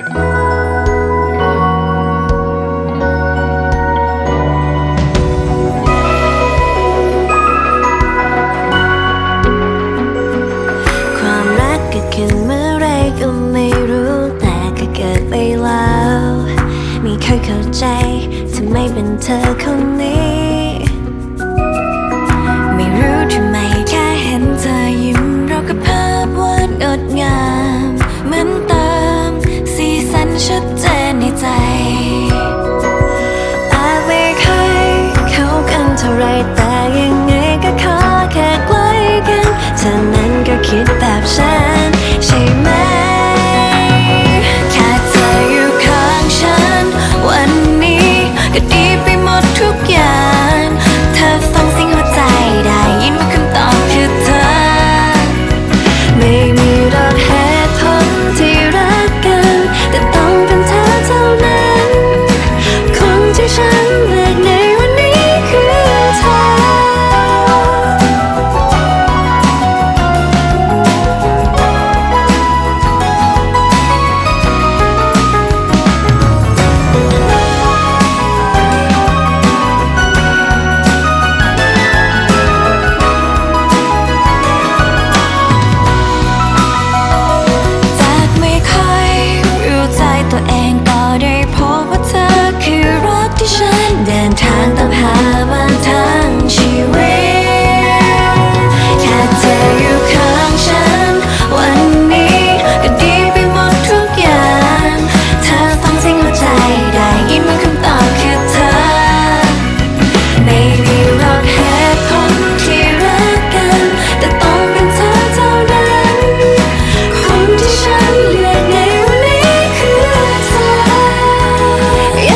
ความรักเกิดขึ้นเมื่อไรก็ไม่รู้แต่ก็เกิดไปแล้ว ไม่เคยเข้าใจทำไมเป็นเธอคน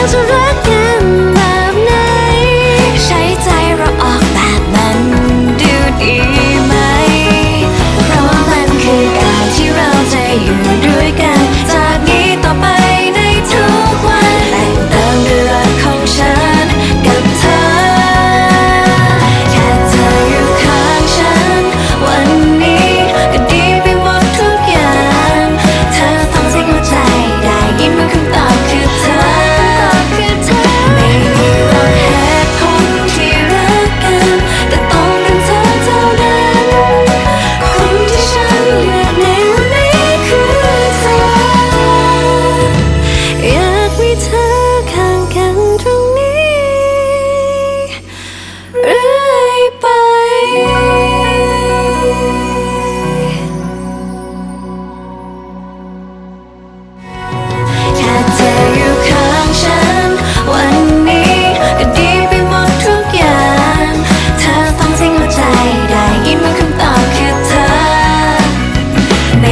to the end.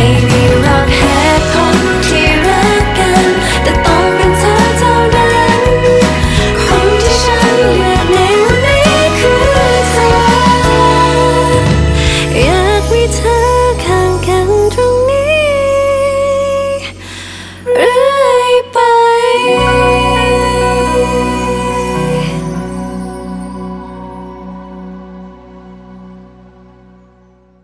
Maybe